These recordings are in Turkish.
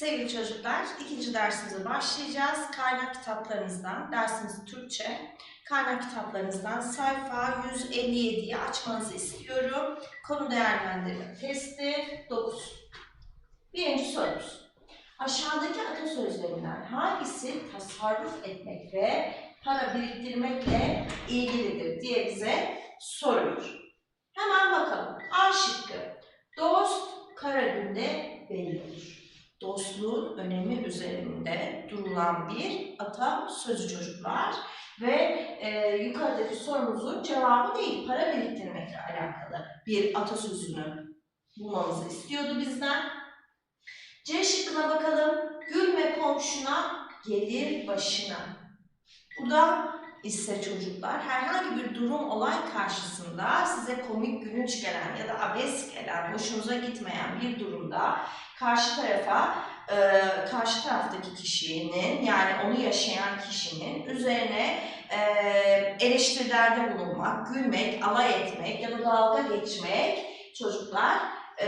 Sevgili çocuklar, ikinci dersimize başlayacağız. Kaynak kitaplarınızdan, dersimiz Türkçe. Kaynak kitaplarınızdan sayfa 157'yi açmanızı istiyorum. Konu değerlendirme testi 9. Birinci sorumuz. Aşağıdaki atasözlerinden hangisi tasarruf etmek ve para biriktirmekle ilgilidir diye bize soruyor. Hemen bakalım. A şıkkı. Dost kara günde belli olur dostluğun önemi üzerinde durulan bir ata sözü çocuklar. Ve e, yukarıdaki sorumuzun cevabı değil, para biriktirmekle alakalı bir atasözünü bulmamızı istiyordu bizden. C şıkkına bakalım. Gülme komşuna, gelir başına. Burada ise çocuklar herhangi bir durum olay karşısında size komik gülünç gelen ya da abes gelen, hoşunuza gitmeyen bir durumda karşı tarafa e, karşı taraftaki kişinin yani onu yaşayan kişinin üzerine e, eleştirilerde bulunmak, gülmek, alay etmek ya da dalga geçmek çocuklar e,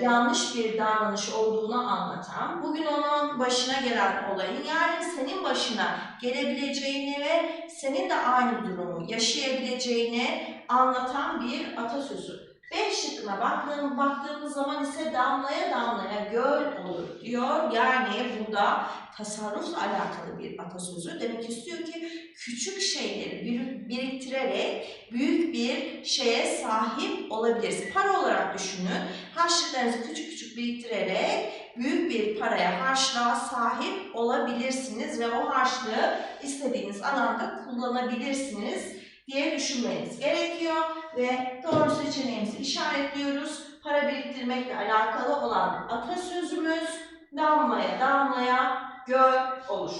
yanlış bir davranış olduğunu anlatan, bugün onun başına gelen olayın yarın senin başına gelebileceğini ve senin de aynı durumu yaşayabileceğini anlatan bir atasözü. B şıkkına baktığım, baktığımız zaman ise damlaya damlaya göl olur diyor. Yani burada tasarrufla alakalı bir atasözü. Demek istiyor ki küçük şeyleri biriktirerek büyük bir şeye sahip olabiliriz. Para olarak düşünün. Harçlıklarınızı küçük küçük biriktirerek büyük bir paraya, harçlığa sahip olabilirsiniz ve o harçlığı istediğiniz alanda kullanabilirsiniz diye düşünmeniz gerekiyor ve doğru seçeneğimizi işaretliyoruz. Para biriktirmekle alakalı olan atasözümüz damlaya damlaya göl olur.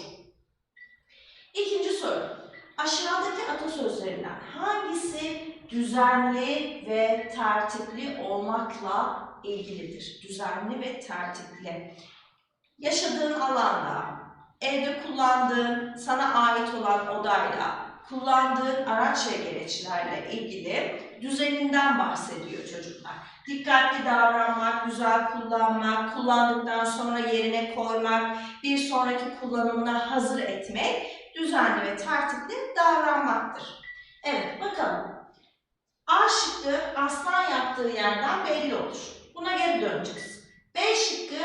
İkinci soru. Aşağıdaki atasözlerinden hangisi düzenli ve tertipli olmakla ilgilidir? Düzenli ve tertipli. Yaşadığın alanda, evde kullandığın, sana ait olan odayla, kullandığın araç ve gereçlerle ilgili düzeninden bahsediyor çocuklar. Dikkatli davranmak, güzel kullanmak, kullandıktan sonra yerine koymak, bir sonraki kullanımına hazır etmek, düzenli ve tertipli davranmaktır. Evet bakalım. A şıkkı aslan yaptığı yerden belli olur. Buna geri döneceğiz. B şıkkı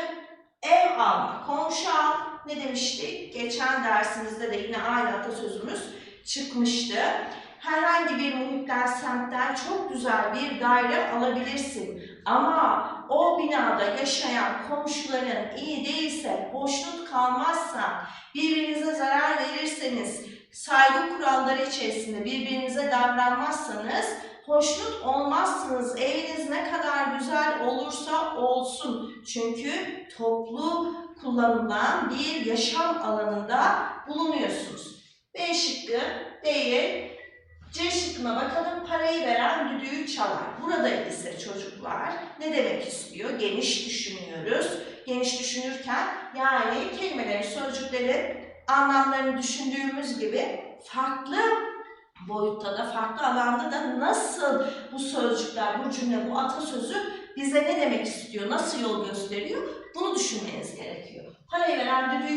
ev alma, komşu al. Ne demiştik? Geçen dersimizde de yine aynı atasözümüz çıkmıştı. Herhangi bir muhitten, semtten çok güzel bir daire alabilirsin. Ama o binada yaşayan komşuların iyi değilse, hoşnut kalmazsan, birbirinize zarar verirseniz, saygı kuralları içerisinde birbirinize davranmazsanız hoşnut olmazsınız. Eviniz ne kadar güzel olursa olsun. Çünkü toplu kullanılan bir yaşam alanında bulunuyorsunuz. B şıkkı değil. C şıkkına bakalım. Parayı veren düdüğü çalar. Burada ise çocuklar ne demek istiyor? Geniş düşünüyoruz. Geniş düşünürken yani kelimelerin, sözcüklerin anlamlarını düşündüğümüz gibi farklı boyutta da, farklı alanda da nasıl bu sözcükler, bu cümle, bu atasözü bize ne demek istiyor, nasıl yol gösteriyor bunu düşünmeniz gerekiyor. Parayı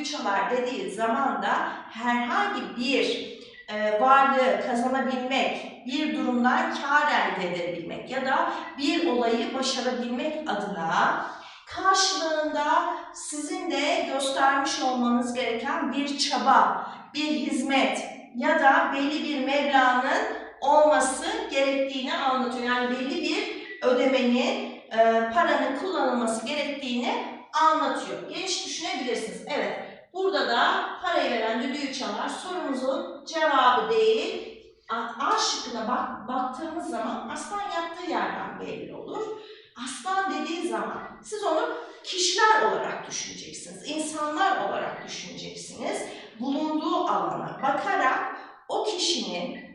düdüğü çalar dediği zaman herhangi bir e, varlığı kazanabilmek, bir durumdan kar elde edebilmek ya da bir olayı başarabilmek adına karşılığında sizin de göstermiş olmanız gereken bir çaba, bir hizmet ya da belli bir meblağın olması gerektiğini anlatıyor. Yani belli bir ödemenin, e, paranın kullanılması gerektiğini anlatıyor. Geniş düşünebilirsiniz. Evet, burada da parayı veren düdüğü çalar. Sorumuzun cevabı değil. A şıkkına bak, baktığımız zaman aslan yattığı yerden belli olur. Aslan dediği zaman siz onu kişiler olarak düşüneceksiniz, insanlar olarak düşüneceksiniz. Bulunduğu alana bakarak o kişinin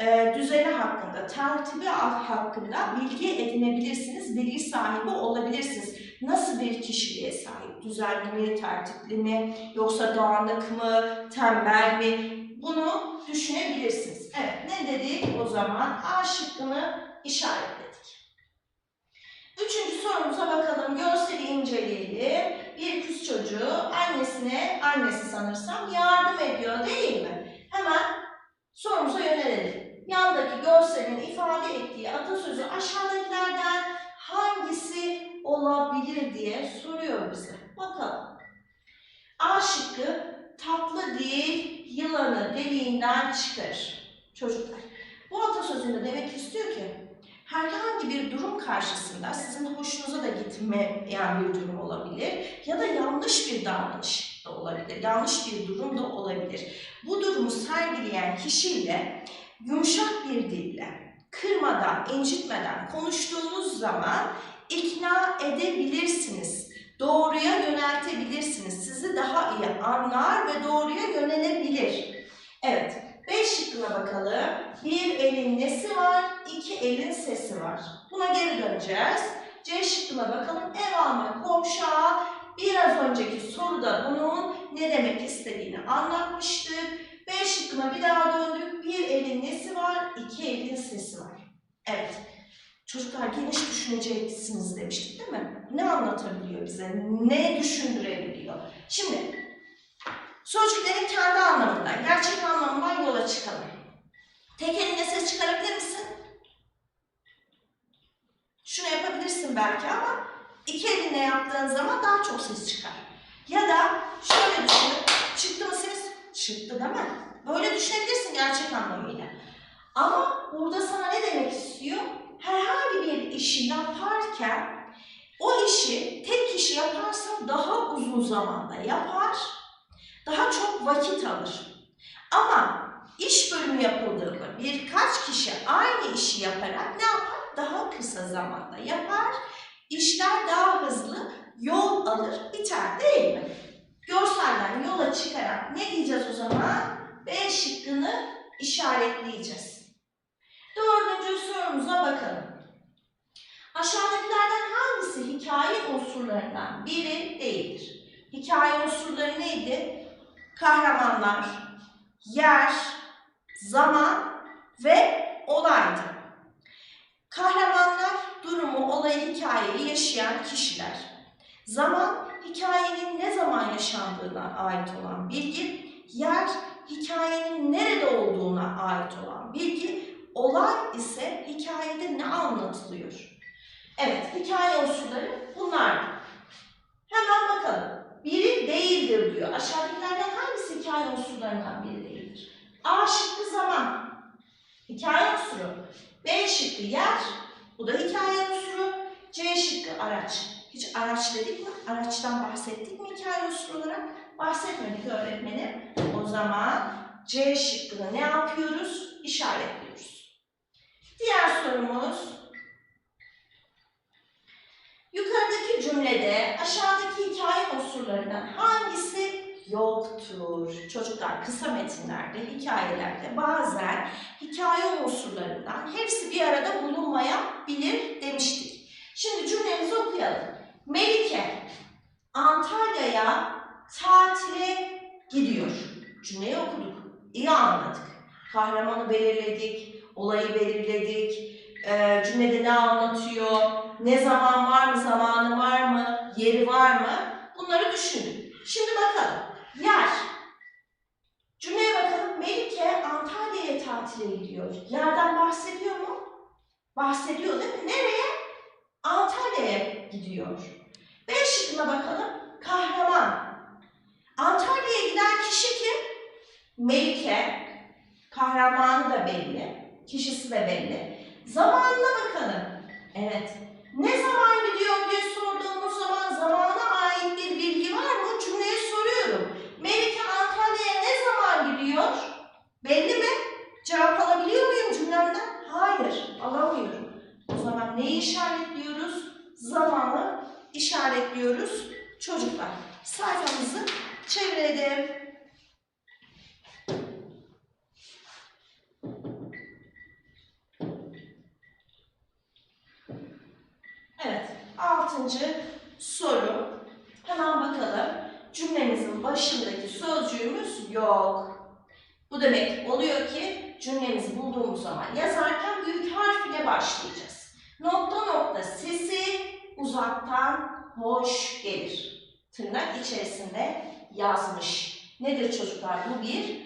e, düzeni hakkında, tertibi hakkında bilgi edinebilirsiniz, bilgi sahibi olabilirsiniz. Nasıl bir kişiliğe sahip? Düzenli mi, tertipli mi, yoksa dağınık mı, tembel mi? Bunu düşünebilirsiniz. Evet, ne dedik o zaman? A şıkkını işaretledik. Üçüncü sorumuza bakalım. Görseli inceleyelim. Bir kız çocuğu annesine, annesi sanırsam yardım ediyor değil mi? Hemen sorumuza yönelelim. Yandaki görselin ifade ettiği atasözü aşağıdakilerden hangisi olabilir diye soruyor bize. Bakalım. A şıkkı tatlı değil yılanı deliğinden çıkarır. Çocuklar bu atasözünde demek istiyor ki herhangi bir durum karşısında sizin hoşunuza da gitmeyen bir durum olabilir ya da yanlış bir davranış da olabilir, yanlış bir durum da olabilir. Bu durumu sergileyen kişiyle yumuşak bir dille, kırmadan, incitmeden konuştuğunuz zaman ikna edebilirsiniz. Doğruya yöneltebilirsiniz. Sizi daha iyi anlar ve doğruya yönelebilir. Evet, B şıkkına bakalım. Bir elin nesi var, iki elin sesi var. Buna geri döneceğiz. C şıkkına bakalım. Ev alma, komşu al. Biraz önceki soruda bunun ne demek istediğini anlatmıştık. B şıkkına bir daha döndük. Bir elin nesi var, iki elin sesi var. Evet. Çocuklar geniş düşüneceksiniz demiştik değil mi? Ne anlatabiliyor bize? Ne düşündürebiliyor? Şimdi sözcüklerin kendi anlamından, gerçek anlamından yola çıkalım. Tek eline ses çıkarabilir misin? Şunu yapabilirsin belki ama iki elinle yaptığın zaman daha çok ses çıkar. Ya da şöyle düşün, çıktı mı ses? Çıktı değil mi? Böyle düşünebilirsin gerçek anlamıyla. Ama burada sana ne demek istiyor? Herhangi bir işi yaparken o işi tek kişi yaparsa daha uzun zamanda yapar, daha çok vakit alır. Ama iş bölümü yapıldığında birkaç kişi aynı işi yaparak ne yapar? Daha kısa zamanda yapar, işler daha hızlı yol alır, biter değil mi? Görselden yola çıkarak ne diyeceğiz o zaman? B şıkkını işaretleyeceğiz. Dördüncü sorumuza bakalım. Aşağıdakilerden hangisi hikaye unsurlarından biri değildir? Hikaye unsurları neydi? Kahramanlar, yer, zaman ve olaydı. Kahramanlar durumu, olayı, hikayeyi yaşayan kişiler. Zaman, hikayenin ne zaman yaşandığına ait olan bilgi. Yer, hikayenin nerede olduğuna ait olan bilgi. Olay ise hikayede ne anlatılıyor? Evet, hikaye unsurları bunlar. Hemen bakalım. Biri değildir diyor. Aşağıdakilerden hangisi hikaye unsurlarından biri değildir? A şıkkı zaman. Hikaye unsuru. B şıkkı yer. Bu da hikaye unsuru. C şıkkı araç. Hiç araç dedik mi? Araçtan bahsettik mi hikaye unsuru olarak? Bahsetmedik öğretmenim. O zaman C şıkkını ne yapıyoruz? İşaretliyoruz. Diğer sorumuz. Yukarıdaki cümlede aşağıdaki hikaye unsurlarından hangisi yoktur? Çocuklar kısa metinlerde, hikayelerde bazen hikaye unsurlarından hepsi bir arada bulunmayabilir demiştik. Şimdi cümlemizi okuyalım. Melike Antalya'ya tatile gidiyor. Cümleyi okuduk. İyi anladık. Kahramanı belirledik, olayı belirledik, ee, cümlede ne anlatıyor, ne zaman var mı, zamanı var mı, yeri var mı? Bunları düşünün. Şimdi bakalım. Yer. Cümleye bakalım. Melike Antalya'ya tatile gidiyor. Yerden bahsediyor mu? Bahsediyor değil mi? Nereye? Antalya'ya gidiyor. B şıkkına bakalım. Kahraman. Antalya'ya giden kişi kim? Melike. Kahramanı da belli. Kişisi de belli. Zamanına bakalım. Evet. Ne zaman gidiyor diye sorduğumuz zaman zamana ait bir bilgi var mı? Cümleye soruyorum. Melike Antalya'ya ne zaman gidiyor? Belli mi? Cevap alabiliyor muyum cümlemden? Hayır, alamıyorum. O zaman neyi işaretliyoruz? Zamanı işaretliyoruz. Çocuklar, sayfamızı çevirelim. Evet, altıncı soru. Hemen bakalım. Cümlemizin başındaki sözcüğümüz yok. Bu demek oluyor ki cümlemizi bulduğumuz zaman yazarken büyük harf ile başlayacağız. Nokta nokta sesi uzaktan hoş gelir. Tırnak içerisinde yazmış. Nedir çocuklar? Bu bir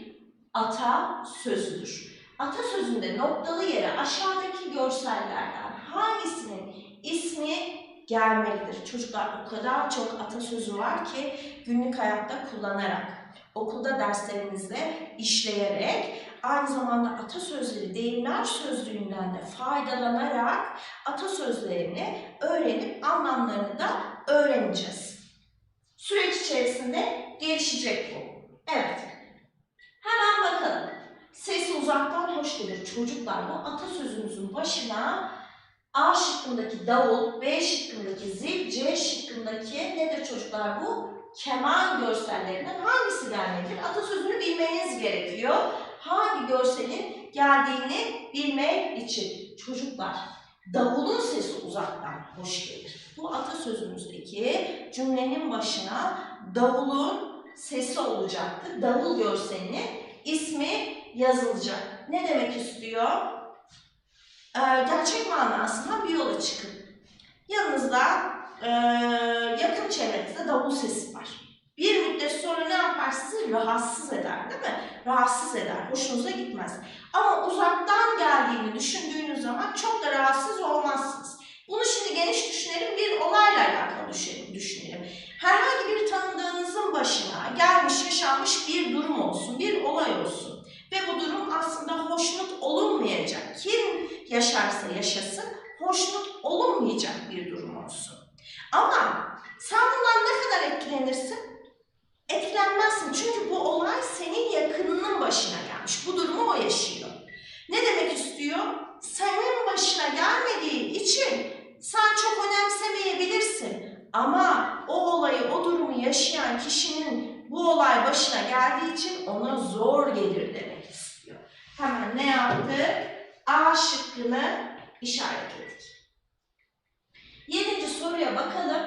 ata sözüdür. Atasözünde noktalı yere aşağıdaki görsellerden hangisinin ismi gelmelidir? Çocuklar o kadar çok atasözü var ki günlük hayatta kullanarak, okulda derslerinizde işleyerek, aynı zamanda atasözleri, deyimler sözlüğünden de faydalanarak atasözlerini öğrenip anlamlarını da öğreneceğiz. Süreç içerisinde gelişecek bu. Evet. Hemen bakalım. Sesi uzaktan hoş gelir çocuklar. Bu atasözümüzün başına A şıkkındaki davul, B şıkkındaki zil, C şıkkındaki nedir çocuklar bu? Keman görsellerinden hangisi gelmelidir? Atasözünü bilmeniz gerekiyor. Hangi görselin geldiğini bilmek için. Çocuklar, davulun sesi uzaktan hoş gelir. Bu atasözümüzdeki cümlenin başına davulun sesi olacaktı. Davul görselinin ismi yazılacak. Ne demek istiyor? Ee, gerçek manasından bir yola çıkın. Yanınızda e, yakın çevrenizde davul sesi var. Bir müddet sonra ne yapar sizi? Rahatsız eder değil mi? Rahatsız eder, hoşunuza gitmez. Ama uzaktan geldiğini düşündüğünüz zaman çok da rahatsız olmazsınız. Bunu şimdi geniş düşünelim, bir olayla alakalı düşünelim. düşünelim. Herhangi bir tanıdığınızın başına gelmiş, yaşanmış bir durum olsun, bir olay olsun. Ve bu durum aslında hoşnut olunmayacak. Kim yaşarsa yaşasın, hoşnut olunmayacak bir durum olsun. Ama sen bundan ne kadar etkilenirsin? Etkilenmezsin çünkü bu olay senin yakınının başına gelmiş. Bu durumu o yaşıyor. Ne demek istiyor? Senin başına gelmediği için sen çok önemsemeyebilirsin. Ama o olayı, o durumu yaşayan kişinin bu olay başına geldiği için ona zor gelir demek istiyor. Hemen ne yaptık? A şıkkını işaretledik. Yedinci soruya bakalım.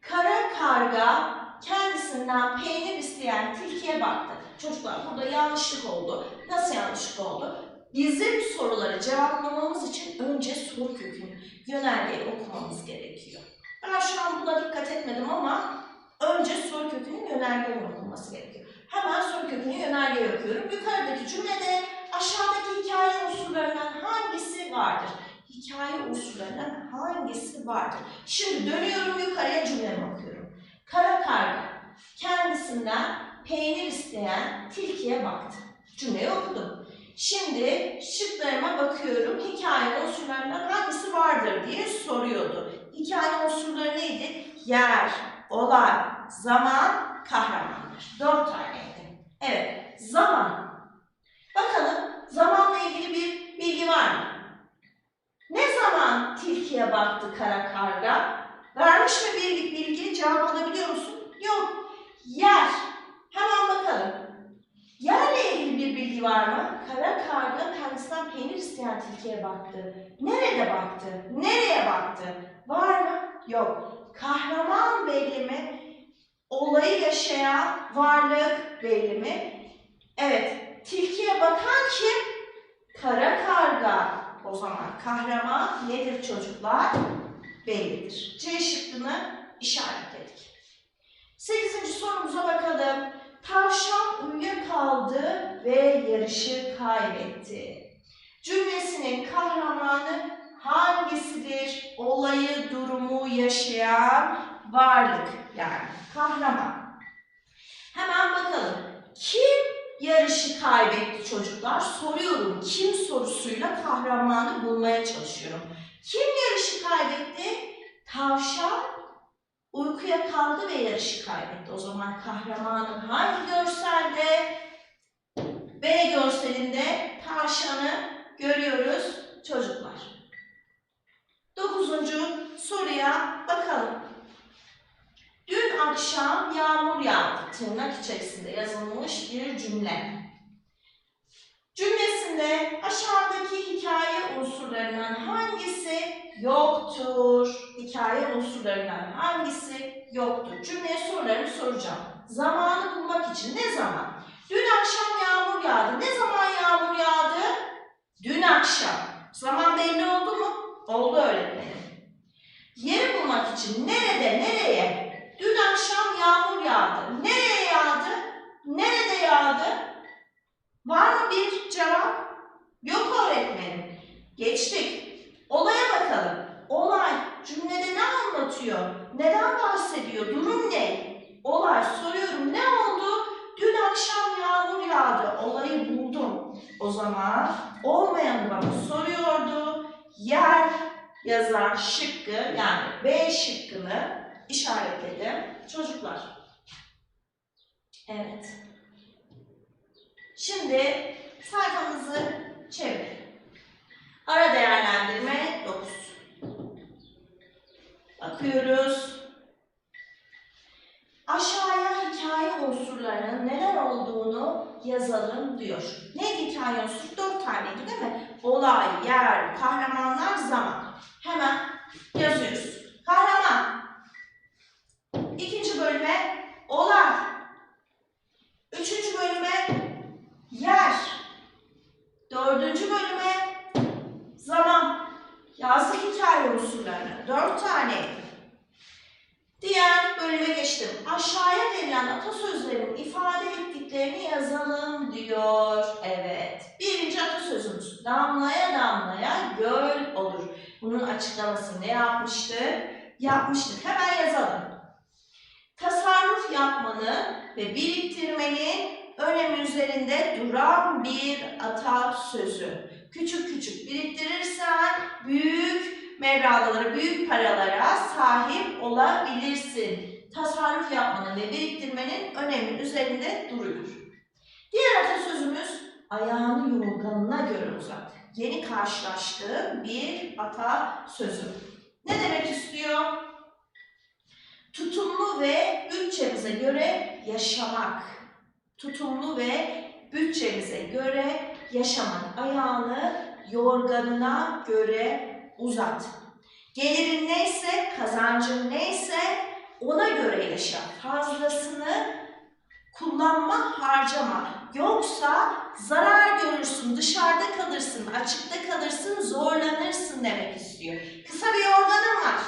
Kara karga kendisinden peynir isteyen tilkiye baktı. Çocuklar burada yanlışlık oldu. Nasıl yanlışlık oldu? Bizim soruları cevaplamamız için önce soru kökünü, yönergeyi okumamız gerekiyor. Ben şu an buna dikkat etmedim ama önce soru kökünün yönergenin okunması gerekiyor. Hemen soru kökünü yönergeyi okuyorum. Yukarıdaki cümlede aşağıdaki hikaye unsurlarından hangisi vardır? Hikaye unsurlarından hangisi vardır? Şimdi dönüyorum yukarıya cümlemi okuyorum. Kara karga kendisinden peynir isteyen tilkiye baktı. Cümleyi okudum. Şimdi şıklarıma bakıyorum. Hikaye unsurlarından hangisi vardır diye soruyordu. Hikaye unsurları neydi? Yer, olay, zaman, kahramanlar. Dört taneydi. Evet, zaman. Bakalım zamanla ilgili bir bilgi var mı? Ne zaman tilkiye baktı kara karga? Vermiş mi bir bilgi? Cevap alabiliyor musun? Yok. Yer. Hemen bakalım. Yerle ilgili bir bilgi var mı? Kara karga kendisinden peynir isteyen tilkiye baktı. Nerede baktı? Nereye baktı? Var mı? Yok. Kahraman belli mi? Olayı yaşayan varlık belli mi? Evet. Tilkiye bakan kim? Kara karga. O zaman kahraman nedir çocuklar? Bellidir. C şıkkını işaretledik. Sekizinci sorumuza bakalım. Tavşan uyuyakaldı ve yarışı kaybetti. Cümlesinin kahramanı hangisidir? Olayı, durumu yaşayan varlık yani kahraman. Hemen bakalım. Kim yarışı kaybetti çocuklar? Soruyorum. Kim sorusuyla kahramanı bulmaya çalışıyorum. Kim yarışı kaybetti? Tavşan uykuya kaldı ve yarışı kaybetti. O zaman kahramanın hangi görselde? B görselinde tavşanı görüyoruz çocuklar. Dokuzuncu soruya bakalım. Dün akşam yağmur yağdı. Tırnak içerisinde yazılmış bir cümle. Cümlesinde aşağıdaki hikaye unsurlarından hangisi yoktur? Hikaye unsurlarından hangisi yoktur? Cümleye sorularını soracağım. Zamanı bulmak için ne zaman? Dün akşam yağmur yağdı. Ne zaman yağmur yağdı? Dün akşam. Zaman belli oldu mu? Oldu öğretmenim. Yeri bulmak için nerede, nereye? Dün akşam yağmur yağdı. Nereye yağdı? Nerede yağdı? Var mı bir cevap? Yok öğretmenim. Geçtik. Olay, yer, kahramanlar, zaman. Hemen yazıyoruz. Kahraman. İkinci bölüme olay. Üçüncü bölüme yer. Dördüncü bölüme zaman. Yazdık hikaye unsurlarını. Dört taneydi. Diğer bölüme geçtim. Aşağıya verilen atasözlerin ifade ettiklerini yazalım diyor. Evet. Birinci atasözümüz. Damlaya damlaya göl olur. Bunun açıklamasını ne yapmıştık? Yapmıştık. Hemen yazalım. Tasarruf yapmanın ve biriktirmenin önemi üzerinde duran bir atasözü. Küçük küçük biriktirirsen büyük meblağlara, büyük paralara sahip olabilirsin. Tasarruf yapmanın ve biriktirmenin önemi üzerinde duruyor. Diğer atasözümüz ayağını yorganına göre uzat. Yeni karşılaştığım bir atasözü. Ne demek istiyor? Tutumlu ve bütçemize göre yaşamak. Tutumlu ve bütçemize göre yaşamak. Ayağını yorganına göre uzat. Gelirin neyse, kazancın neyse ona göre yaşa. Fazlasını kullanma, harcama. Yoksa zarar görürsün, dışarıda kalırsın, açıkta kalırsın, zorlanırsın demek istiyor. Kısa bir yorganın var.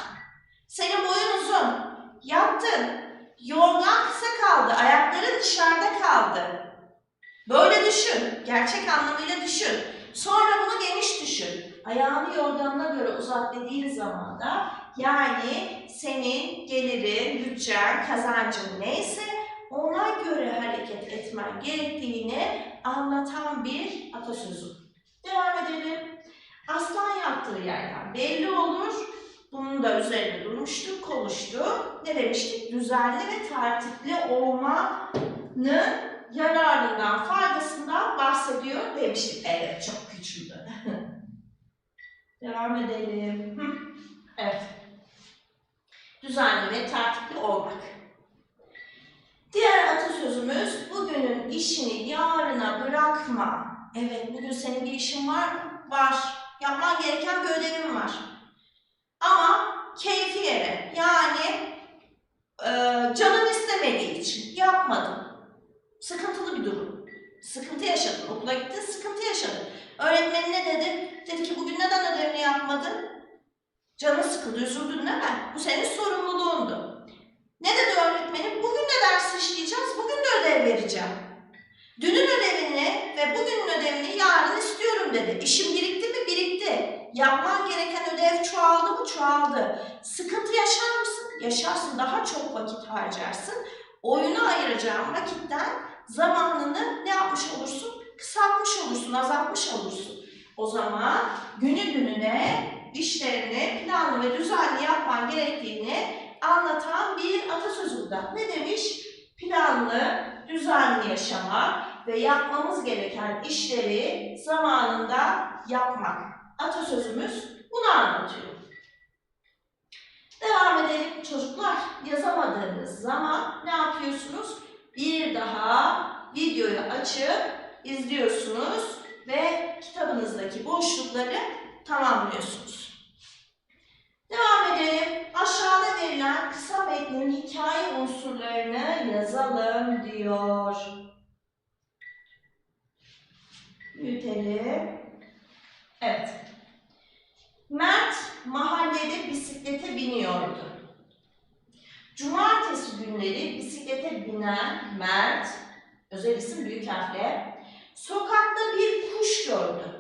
Senin boyun uzun. Yattın. Yorgan kısa kaldı. Ayakların dışarıda kaldı. Böyle düşün. Gerçek anlamıyla düşün. Sonra bunu geniş düşün. Ayağını yorganına göre uzat dediğin zaman da yani senin gelirin, bütçen, kazancın neyse ona göre hareket etmen gerektiğini anlatan bir atasözü. Devam edelim. Aslan yattığı yerden belli olur. Bunun da üzerinde durmuştuk, konuştuk. Ne demiştik? Düzenli ve tertipli olmanın yararından, faydasından bahsediyor demiştik. Evet, çok küçüldü. Devam edelim. Evet. Düzenli ve tertipli olmak. Diğer atasözümüz bugünün işini yarına bırakma. Evet bugün senin bir işin var mı? Var. Yapman gereken bir ödevin var. Ama keyfi yere yani e, canın istemediği için yapmadın. Sıkıntılı bir durum. Sıkıntı yaşadın. Okula gittin sıkıntı yaşadın. Öğretmenin dedi? Dedi ki bugün neden ödevini yapmadın? Canın sıkıldı, üzüldün değil mi? Bu senin sorumluluğundu. Ne dedi öğretmenim? Bugün de ders işleyeceğiz, bugün de ödev vereceğim. Dünün ödevini ve bugünün ödevini yarın istiyorum dedi. İşim birikti mi? Birikti. Yapman gereken ödev çoğaldı mı? Çoğaldı. Sıkıntı yaşar mısın? Yaşarsın. Daha çok vakit harcarsın. Oyuna ayıracağın vakitten zamanını ne yapmış olursun? Kısaltmış olursun, azaltmış olursun. O zaman günü gününe işlerini planlı ve düzenli yapman gerektiğini anlatan bir atasözü bu da. Ne demiş? Planlı, düzenli yaşamak ve yapmamız gereken işleri zamanında yapmak. Atasözümüz bunu anlatıyor. Devam edelim çocuklar. Yazamadığınız zaman ne yapıyorsunuz? Bir daha videoyu açıp izliyorsunuz ve kitabınızdaki boşlukları tamamlıyorsunuz. Devam edelim. Aşağıda verilen kısa metnin hikaye unsurlarını yazalım diyor. Büyütelim. Evet. Mert mahallede bisiklete biniyordu. Cumartesi günleri bisiklete binen Mert, özel isim büyük harfle, sokakta bir kuş gördü.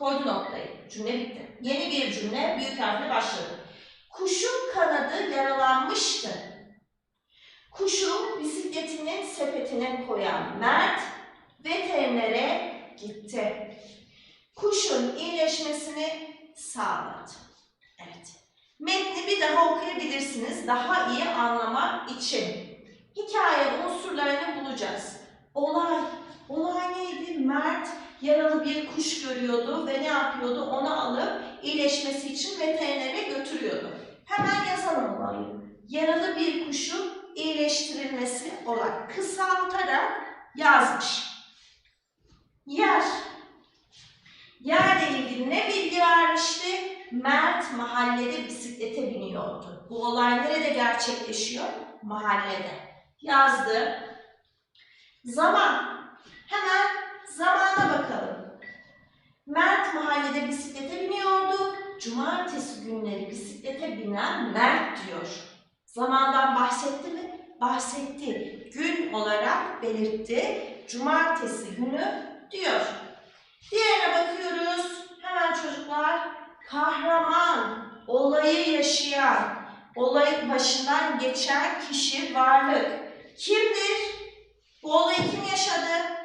Koydu noktayı. Cümle bitti. Yeni bir cümle büyük harfle başladı. Kuşun kanadı yaralanmıştı. Kuşu bisikletinin sepetine koyan Mert veterinere gitti. Kuşun iyileşmesini sağladı. Evet. Metni bir daha okuyabilirsiniz daha iyi anlamak için. Hikaye unsurlarını bulacağız. Olay. Olay neydi? Mert yaralı bir kuş görüyordu ve ne yapıyordu? Onu alıp iyileşmesi için veterinere götürüyordu. Hemen yazalım olayı. Yaralı bir kuşun iyileştirilmesi olay. Kısaltarak yazmış. Yer. Yerle ilgili ne bilgi vermişti? Mert mahallede bisiklete biniyordu. Bu olay nerede gerçekleşiyor? Mahallede. Yazdı. Zaman. Hemen zamana bakalım. Mert mahallede bisiklete biniyordu. Cumartesi günleri bisiklete binen Mert diyor. Zamandan bahsetti mi? Bahsetti. Gün olarak belirtti. Cumartesi günü diyor. Diğerine bakıyoruz. Hemen çocuklar kahraman, olayı yaşayan, olayın başından geçen kişi varlık. Kimdir? Bu olayı kim yaşadı?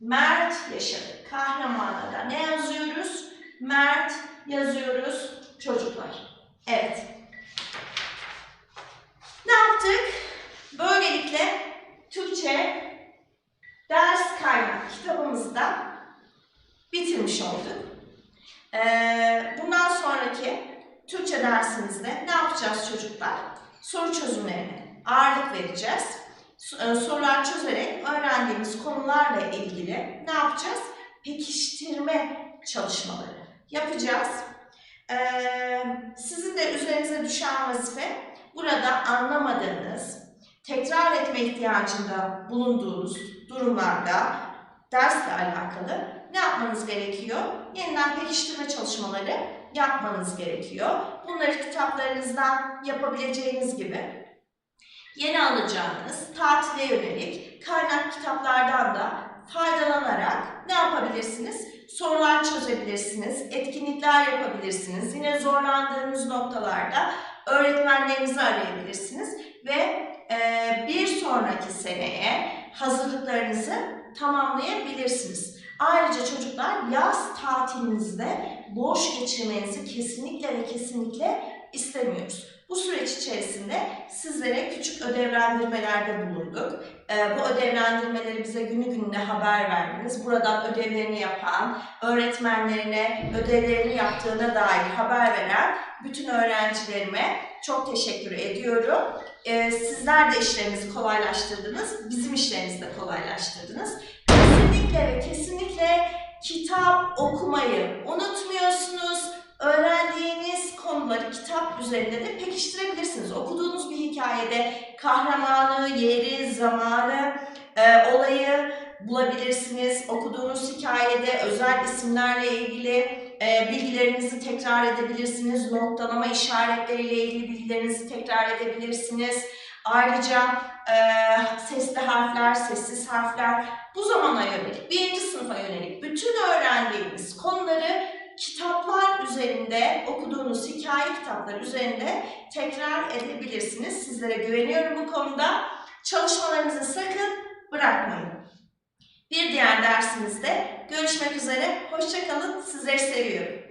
Mert yaşadı. Kahramana da ne yazıyoruz? Mert yazıyoruz çocuklar. Evet. Ne yaptık? Böylelikle Türkçe ders kaynak kitabımızı da bitirmiş olduk. Ee, bundan sonraki Türkçe dersimizde ne yapacağız çocuklar? Soru çözümlerine ağırlık vereceğiz. E, Sorular çözerek öğrendiğimiz konularla ilgili ne yapacağız? Pekiştirme çalışmaları yapacağız. Ee, sizin de üzerinize düşen vazife burada anlamadığınız, tekrar etme ihtiyacında bulunduğunuz durumlarda dersle alakalı ne yapmanız gerekiyor? Yeniden pekiştirme çalışmaları yapmanız gerekiyor. Bunları kitaplarınızdan yapabileceğiniz gibi yeni alacağınız tatile yönelik kaynak kitaplardan da faydalanarak ne yapabilirsiniz? Sorular çözebilirsiniz, etkinlikler yapabilirsiniz. Yine zorlandığınız noktalarda öğretmenlerinizi arayabilirsiniz ve e, bir sonraki seneye hazırlıklarınızı tamamlayabilirsiniz. Ayrıca çocuklar yaz tatilinizde boş geçirmenizi kesinlikle ve kesinlikle istemiyoruz. Bu süreç içerisinde sizlere küçük ödevlendirmelerde bulunduk. Ee, bu ödevlendirmeleri bize günü gününe haber verdiniz. Buradan ödevlerini yapan, öğretmenlerine ödevlerini yaptığına dair haber veren bütün öğrencilerime çok teşekkür ediyorum. Ee, sizler de işlerinizi kolaylaştırdınız, bizim işlerinizi de kolaylaştırdınız. Kesinlikle ve kesinlikle kitap okumayı unutmuyorsunuz. Öğrendiğiniz konuları kitap üzerinde de pekiştirebilirsiniz. Okuduğunuz bir hikayede kahramanı, yeri, zamanı, e, olayı bulabilirsiniz. Okuduğunuz hikayede özel isimlerle ilgili e, bilgilerinizi tekrar edebilirsiniz. Noktalama işaretleriyle ilgili bilgilerinizi tekrar edebilirsiniz. Ayrıca e, sesli harfler, sessiz harfler, bu zamana yönelik, birinci sınıfa yönelik bütün öğrendiğiniz konuları kitaplar üzerinde, okuduğunuz hikaye kitapları üzerinde tekrar edebilirsiniz. Sizlere güveniyorum bu konuda. Çalışmalarınızı sakın bırakmayın. Bir diğer dersimizde görüşmek üzere. Hoşçakalın. Sizleri seviyorum.